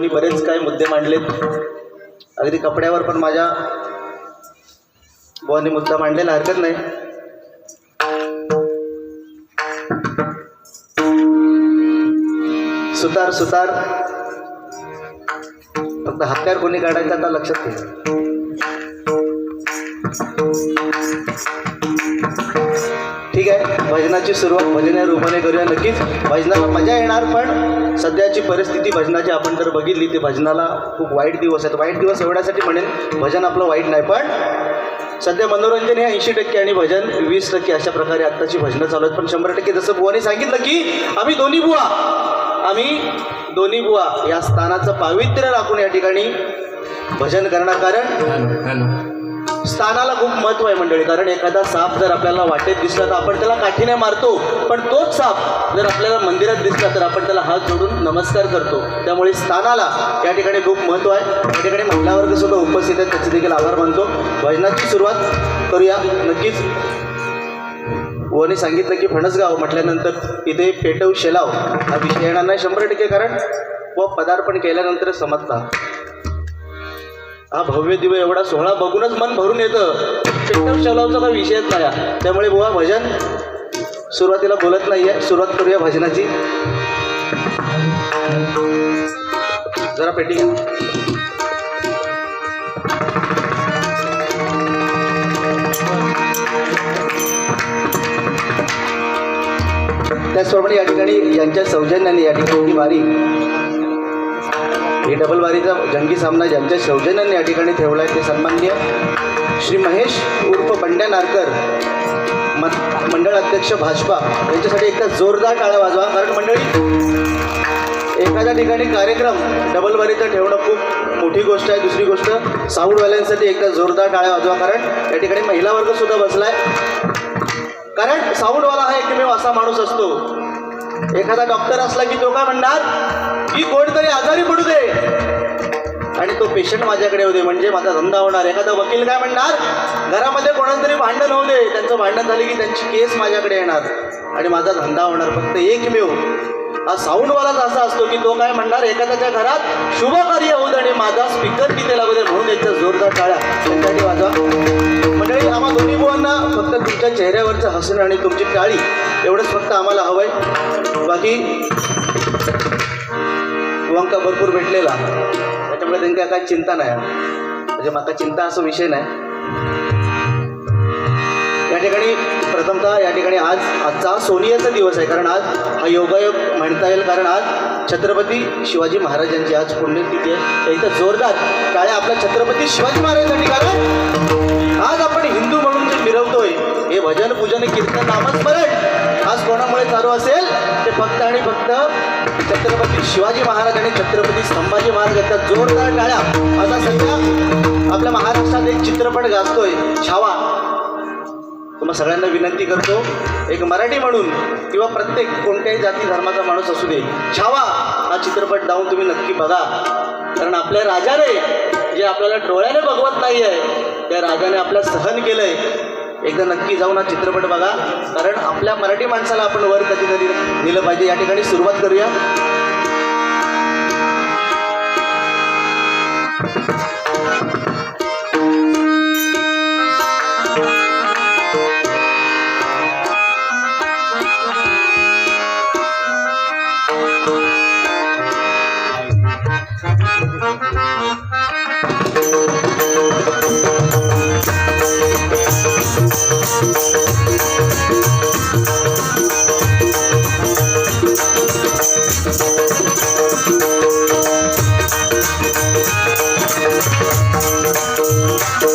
बुवांनी बरेच काही मुद्दे मांडलेत. अगदी कपड्यावर पण माझ्या बुवांनी मुद्दा मांडलेला हरकत नाही. सुतार सुतार. फक्त हत्यार कोणी काढायचा आता लक्षात घ्या भजनाची सुरुवात भजन या रूपाने करूया. नक्कीच भजनाला मजा येणार पण सध्याची परिस्थिती भजनाची आपण जर बघितली ते भजनाला खूप वाईट दिवस आहेत. वाईट दिवस एवढ्यासाठी म्हणेन भजन आपलं वाईट नाही पण सध्या मनोरंजन हे ऐंशी टक्के आणि भजन वीस टक्के अशा प्रकारे आत्ताची भजनं चालू आहेत. पण शंभर टक्के जसं बुवाने सांगितलं की आम्ही दोन्ही बुवा आम्ही दोन्ही बुवा या स्थानाचं पावित्र्य राखून या ठिकाणी भजन करणार. कारण स्थानाला खूप महत्त्व आहे मंडळी. कारण एखादा साप जर आपल्याला वाटेत दिसला तर आपण त्याला काठीने मारतो. पण तोच साप जर आपल्याला मंदिरात दिसला तर आपण त्याला हात जोडून नमस्कार करतो. त्यामुळे स्थानाला या ठिकाणी खूप महत्त्व आहे. या ठिकाणी महिला वर्ग सुद्धा उपस्थित आहेत. त्याचे देखील आभार मानतो. भजनाची सुरुवात करूया. नक्कीच वने सांगितलं की फणसगाव म्हटल्यानंतर इथे पेटव शेलाव हा विषय येणार नाही शंभर टक्के कारण व पदार्पण केल्यानंतर समजता. हा भव्य दिव एवढा सोहळा बघूनच मन भरून येतं. पेटव शेलावचा काही विषयच नाही त्यामुळे बुवा भजन सुरुवातीला बोलत नाही आहे सुरुवात करूया भजनाची. जरा पेटी घ्या. त्याचप्रमाणे या ठिकाणी यांच्या सौजन्याने या ठिकाणी बारी वारी ही डबलवारीचा जंगी सामना ज्यांच्या सौजन्याने या ठिकाणी ठेवला आहे ते सन्माननीय श्री महेश उर्फ बंड्या नारकर म मंडळ अध्यक्ष भाजपा. यांच्यासाठी एकदा जोरदार टाळ्या वाजवा कारण मंडळी एखाद्या ठिकाणी कार्यक्रम डबलवारीचा ठेवणं खूप मोठी गोष्ट आहे. दुसरी गोष्ट साऊंडवाल्यांसाठी एकदा जोरदार टाळ्या वाजवा कारण या ठिकाणी महिला वर्ग सुद्धा आहे कारण साऊंडवाला हा एकमेव असा माणूस असतो. एखादा डॉक्टर असला की तो काय म्हणणार? की कोणतरी आजारी पडू दे. आणि तो पेशंट माझ्याकडे होते म्हणजे माझा धंदा होणार. एखादा वकील काय म्हणणार? घरामध्ये कोणातरी तरी भांडण होऊ दे. त्यांचं भांडण झाले की त्यांची केस माझ्याकडे येणार. आणि माझा धंदा होणार. फक्त एकमेव. हा साऊंडवालाच असा असतो की तो काय म्हणणार? एखाद्याच्या घरात शुभ कार्य होऊ दे आणि माझा स्पीकर तिथे लागू दे म्हणून याच्या जोरदार टाळ्या. वाजवा मंडळी आम्हा दोन्ही मुलांना फक्त तुमच्या चेहऱ्यावरचं हसणं आणि तुमची टाळी एवढंच फक्त आम्हाला हवंय. बाकी वंका भरपूर भेटलेला. त्याच्यामुळे त्यांना काय चिंता नाही. म्हणजे माका चिंता असा विषय नाही. या ठिकाणी प्रथमतः या ठिकाणी आज आजचा सोनियाचा दिवस आहे. कारण आज हा योगायोग म्हणता येईल. कारण आज छत्रपती शिवाजी महाराजांची आज पुण्यतिथी आहे. इथं जोरदार टाळ्या आपल्या छत्रपती शिवाजी महाराजांसाठी कारण आज आपण हिंदू म्हणून जे मिरवतोय हे भजन पूजन कीर्तन नामस्मरण आज कोणामुळे चालू असेल ते फक्त आणि फक्त छत्रपती शिवाजी महाराज आणि छत्रपती संभाजी महाराज यांच्या जोरदार टाळ्या. आता सध्या आपल्या महाराष्ट्रात एक चित्रपट गाजतोय छावा. तुम्हा सगळ्यांना विनंती करतो एक मराठी म्हणून किंवा प्रत्येक कोणत्याही जाती धर्माचा माणूस असू दे छावा हा चित्रपट जाऊन तुम्ही नक्की बघा. कारण आपल्या राजाने जे आपल्याला डोळ्याने बघवत नाही आहे त्या राजाने आपल्या सहन केलंय. एकदा नक्की जाऊन हा चित्रपट बघा. कारण आपल्या मराठी माणसाला आपण वर कधीतरी दिलं पाहिजे. या ठिकाणी सुरुवात करूया.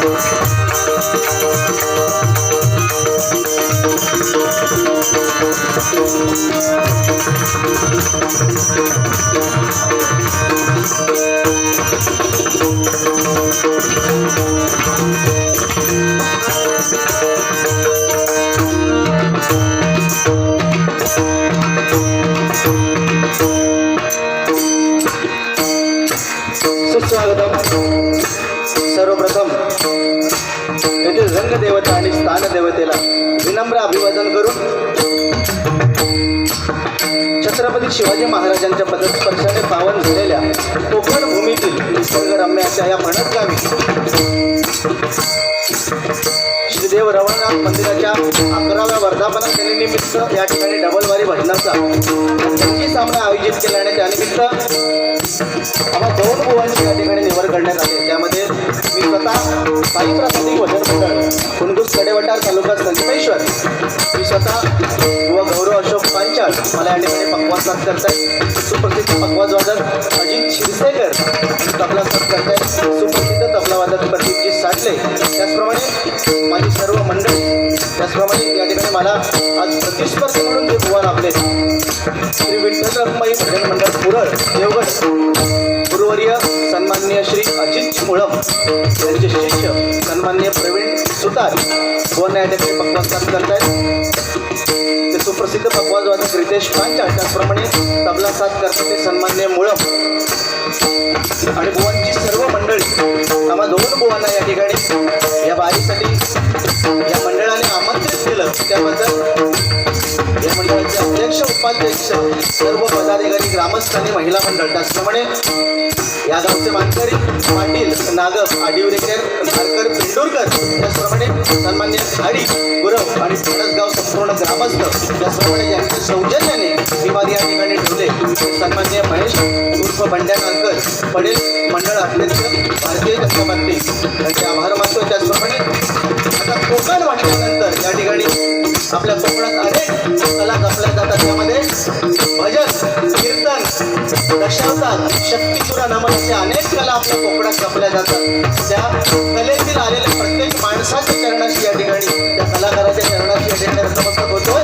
Música शिवाजी महाराजांच्या पदस्पर्शाने पावन झालेल्या कोकण भूमीतील निसर्गरम्य अशा या म्हणत गावी श्रीदेव रवळनाथ मंदिराच्या अकराव्या वर्धापना दिनानिमित्त या ठिकाणी डबलवारी भजनाचा संगीत सामना आयोजित केला आणि त्यानिमित्त आम्हाला दोन बुवांची या ठिकाणी निवड करण्यात आली. त्यामध्ये मी स्वतः साई प्रसादी भजन करतायत सुप्रसिद्ध पकवाजवादक अजित शिरसेकर. तबला साथ करतायत सुप्रसिद्ध तबलावादक प्रदीपजी साठले. त्याचप्रमाणे माझी सर्व मंडळी त्याचप्रमाणे या ठिकाणी मला आज प्रतिस्पर्धी म्हणून ते बुवा लाभले. श्री विठ्ठल भजन मंडळ पुरळ देवगड. गुरुवर्य सन्मान्य श्री अजित मुळम यांचे शिष्य सन्मान्य प्रवीण सुतार. बुवांना या ठिकाणी पक्वास करतायत सुप्रसिद्ध पक्वाजवादक रितेश पांचाळ त्याचप्रमाणे तबला साथ करते ते सन्मान्य मुळम आणि बुवांची सर्व मंडळी आम्हा दोन बुवांना या ठिकाणी या बारीसाठी या मंडळाने आमंत्रित केलं. त्याबद्दल या मंडळाचे अध्यक्ष उपाध्यक्ष सर्व पदाधिकारी ग्रामस्थ महिला मंडळ. त्याचप्रमाणे या गावचे मानकरी पाटील नागप आडिवरेकर धारकर पेंडुरकर. त्याचप्रमाणे सन्मान्य खाडी गुरव आणि गाव संपूर्ण ग्रामस्थ. त्याचप्रमाणे यांच्या सौजन्याने विवाद या ठिकाणी ठेवले. सन्मान्य महेश उर्फ बंड्या नारकर पडेल मंडळ अध्यक्ष भारतीय जनता पार्टी. त्यांचे आभार कीर्तन शक्तीपुरा शक्तिपुरा अनेक कला आपल्या कोकणात जपल्या जातात. त्या कलेतील आलेल्या प्रत्येक माणसाच्या चरणाशी या ठिकाणी त्या कलाकाराच्या चरणाशी या ठिकाणी नमस्कार होतोय.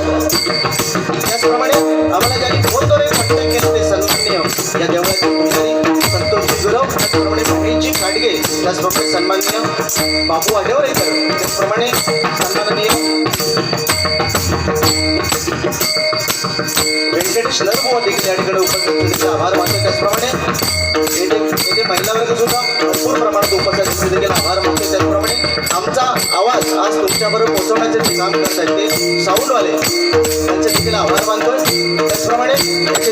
त्याचप्रमाणे आम्हाला ज्यांनी ढोलदोरे पट्टे केले ते सन्मान्य या देवळाचे पुजारी संतोषजी गुरव त्याचप्रमाणे महेशजी खाडगे त्याचप्रमाणे सन्मान्य बाबू आढेवरेकर त्याचप्रमाणे सन्माननीय व्यंकटेश नरबुवा देखील या ठिकाणी उपस्थित केलेले आभार मानतो त्याचप्रमाणे. येथे येथे महिला वर्ग सुद्धा भरपूर प्रमाणात उपस्थित देखील आभार मानतो त्याचप्रमाणे. आमचा आवाज आज तुमच्याबरोबर पोहोचवण्याचे जे काम करत आहेत ते साऊंडवाले त्यांचे देखील आभार मानतोय. त्याचप्रमाणे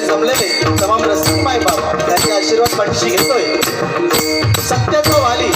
जमलेले तमाम रसिक मायबाप यांचे आशीर्वाद पाठीशी घेतोय. सत्याचा वाली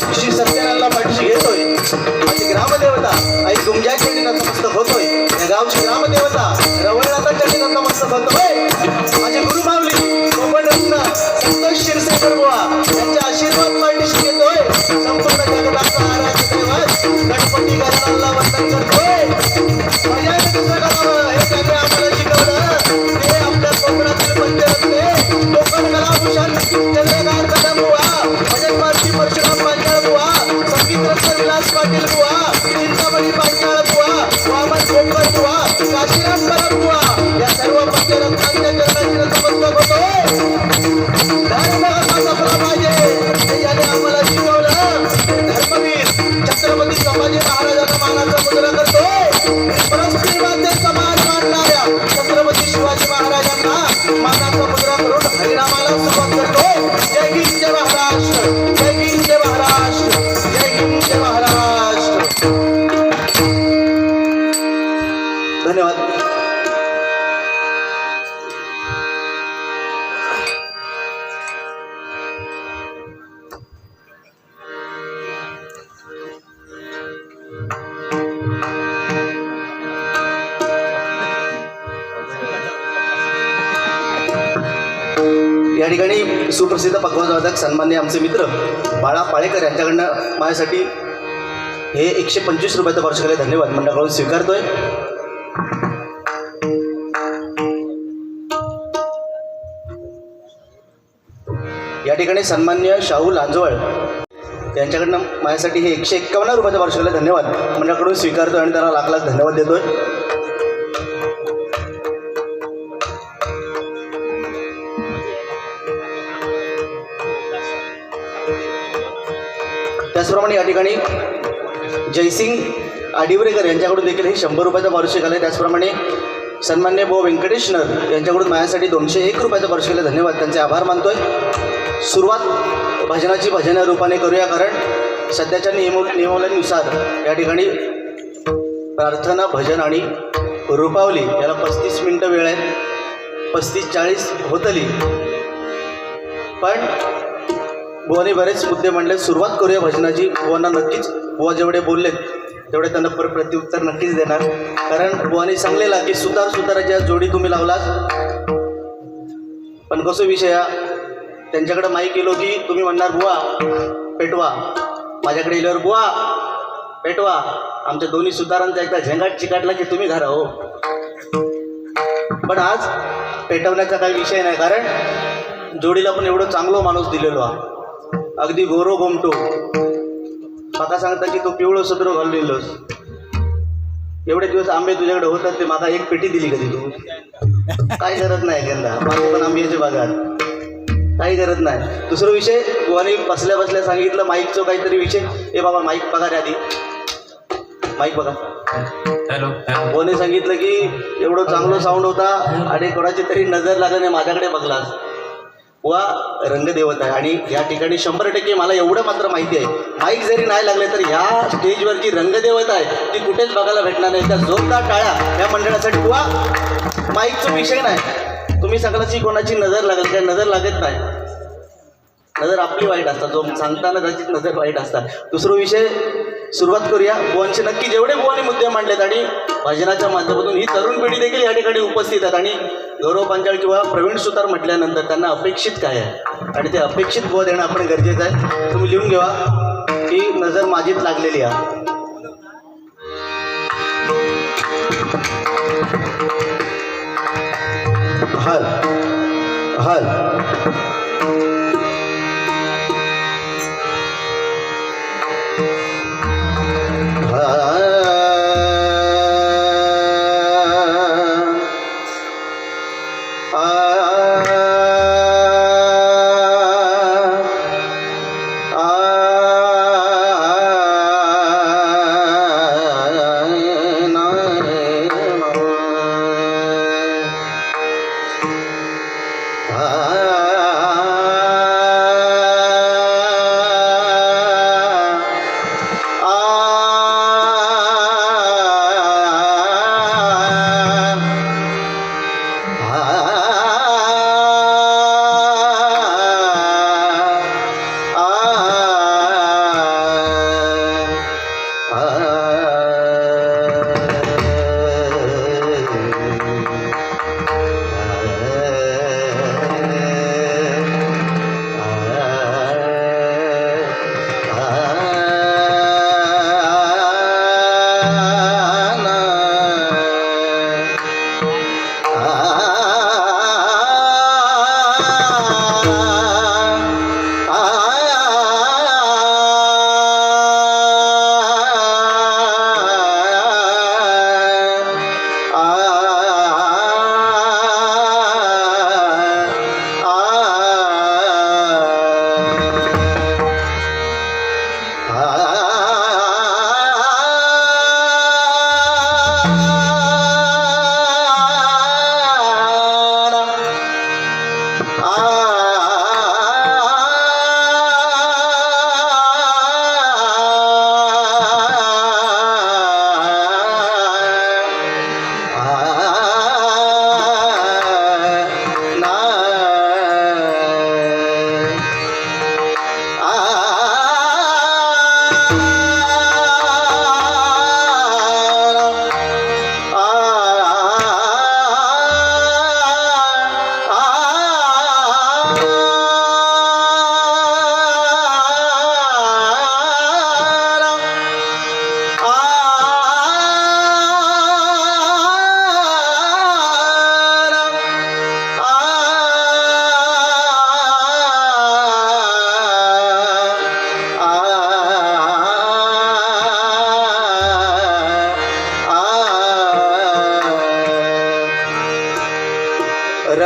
धन्यवाद. या ठिकाणी सुप्रसिद्ध पक्वावादक सन्मान्य आमचे मित्र बाळा पाळेकर यांच्याकडनं माझ्यासाठी हे एकशे पंचवीस रुपयाचं वर्षाला धन्यवाद मंडळाकडून स्वीकारतोय. ठिकाणी सन्मान्य शाहू लांजवळ. त्यांच्याकडनं माझ्यासाठी हे एकशे एक्कावन्न रुपयाचं वार्षिक धन्यवाद. मंडळाकडून स्वीकारतोय आणि त्यांना लाख लाख धन्यवाद देतोय. त्याचप्रमाणे या ठिकाणी जयसिंग आडिवरेकर यांच्याकडून देखील हे शंभर रुपयाचं वार्षिक आलं त्याचप्रमाणे सन्मान्य भू व्यंकटेश नर यांच्याकडून माझ्यासाठी दोनशे एक रुपयाचं वार्षिक आलं धन्यवाद. त्यांचे आभार मानतोय. सुरुवात भजनाची भजन रूपाने करूया कारण सध्याच्या नियम नियमावलीनुसार या ठिकाणी प्रार्थना भजन आणि रूपावली याला पस्तीस मिनटं वेळ आहे पस्तीस चाळीस होतली. पण बुवाने बरेच मुद्दे म्हणले सुरुवात करूया भजनाची. बुवांना नक्कीच बुवा जेवढे बोललेत तेवढे त्यांना पर प्रत्युत्तर नक्कीच देणार. कारण बुवाने सांगलेला की सुतार सुताराच्या जोडी तुम्ही लावलात. पण कसं विषय हा? त्यांच्याकडे माहीत गेलो की तुम्ही म्हणणार बुवा पेटवा. माझ्याकडे इल्यावर बुवा पेटवा. आमच्या दोन्ही सुतारांचा एकदा झेंगाट चिकाटला की तुम्ही घरा हो. पण आज पेटवण्याचा काही विषय नाही कारण जोडीला पण एवढं चांगलो माणूस दिलेलो हा अगदी गोरो गोमटो. माका सांगता की तू पिवळं सत्र घाललेलोस एवढे दिवस आंबे तुझ्याकडे होतात ते माका एक पेटी दिली कधी तू? काय गरज नाही त्यांना माझे पण बागात काही गरज नाही. दुसरा विषय गोवाने बसल्या बसल्या सांगितलं माईकचं काहीतरी विषय. ए बाबा माईक बघा रे आधी. माईक बघा. गोवाने सांगितलं की एवढं चांगलं साऊंड होता आणि कोणाची तरी नजर नाही माझ्याकडे बघलास वा रंगदेवत आहे. आणि या ठिकाणी शंभर टक्के मला एवढं मात्र माहिती आहे. माईक जरी नाही लागले तर ह्या स्टेजवरची रंगदेवत आहे. ती कुठेच बघायला भेटणार नाही. त्या जोरदार टाळ्या या मंडळासाठी. वा माईकचा विषय नाही. तुम्ही सगळ्याची कोणाची नजर लागेल काय नजर लागत नाही. नजर आपली वाईट असतात. जो सांगताना त्याची नजर वाईट असतात. दुसरा विषय सुरुवात करूया. बुवांचे नक्की जेवढे बुवाने मुद्दे मांडलेत आणि भजनाच्या माध्यमातून ही तरुण पिढी देखील या ठिकाणी उपस्थित आहेत. आणि गौरव पांचाळ किंवा प्रवीण सुतार म्हटल्यानंतर त्यांना अपेक्षित काय आहे? आणि ते अपेक्षित बुवा देणं आपण गरजेचं आहे. तुम्ही लिहून घ्या. ही नजर माझीच लागलेली आहे. هل هل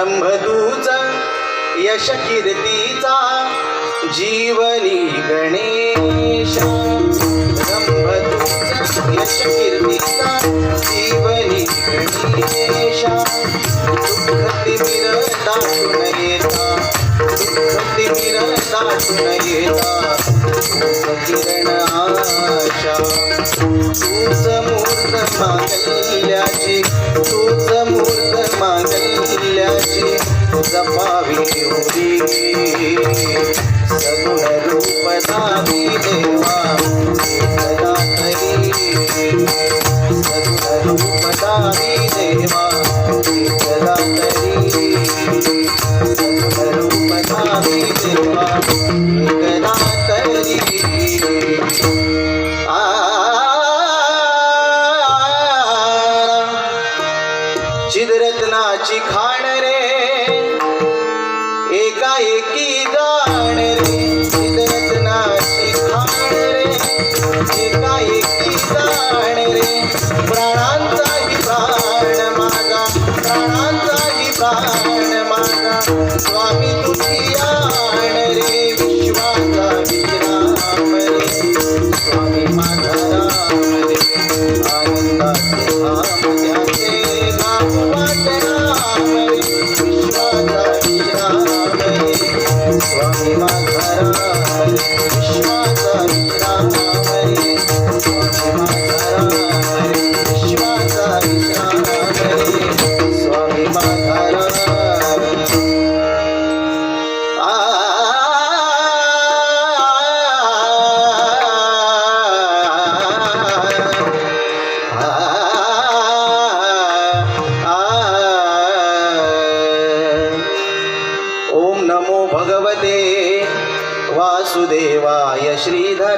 ब्रह्मदूचा यश कीर्तीचा जीवनी गणेश. ब्रह्मदूचा यश कीर्तीचा जीवनी गणेश. दुःखती दुःखती किरण आशा. तूच मूर्त मागल्याचे तूच सगुण रूप देवा.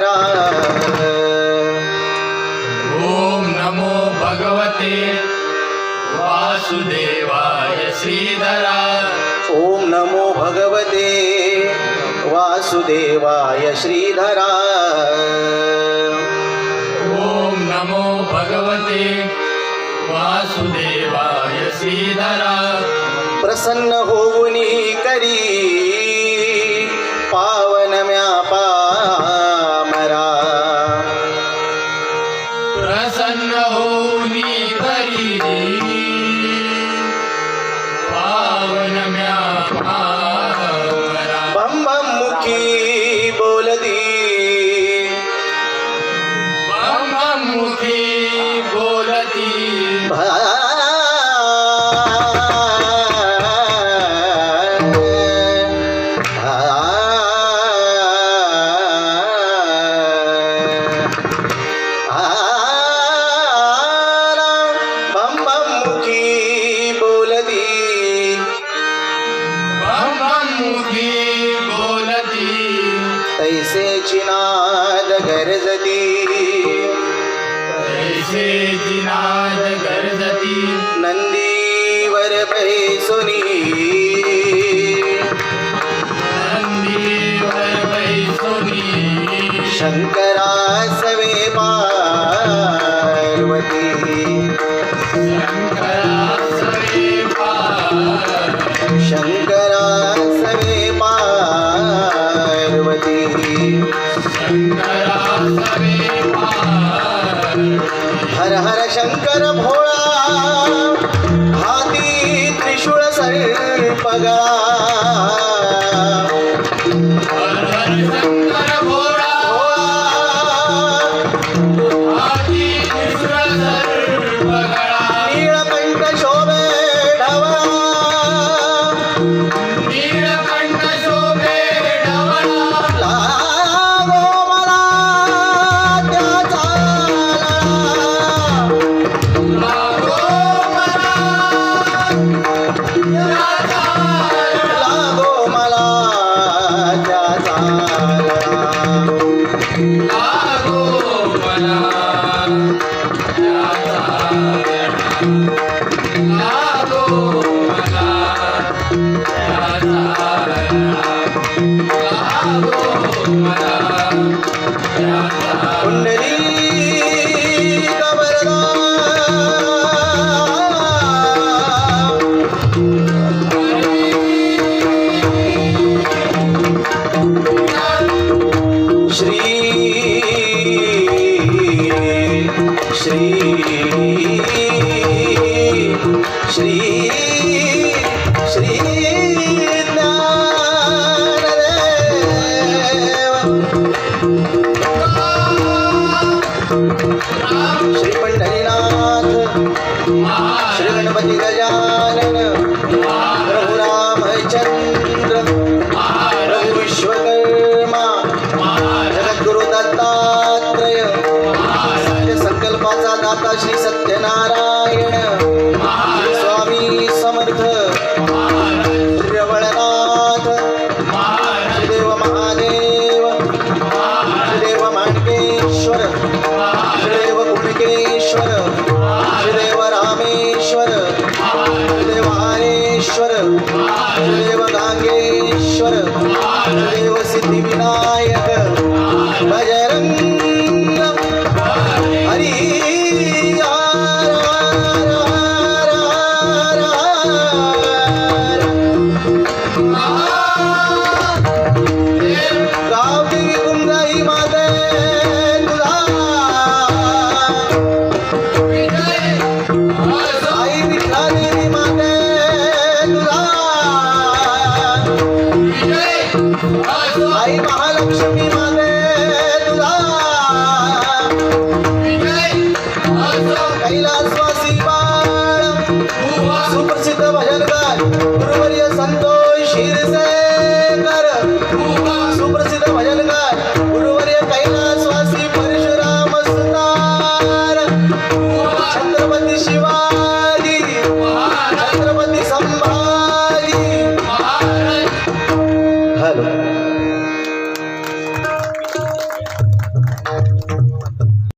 करा ओम नमो भगवते वासुदेवाय श्रीधरा ओम नमो भगवते वासुदेवाय श्रीधरा ओम नमो भगवते वासुदेवाय श्रीधरा प्रसन्न होऊनी करी। যদি ব্রহ্মমুখী বলতি ভাই शंकरा सवे पार्वती।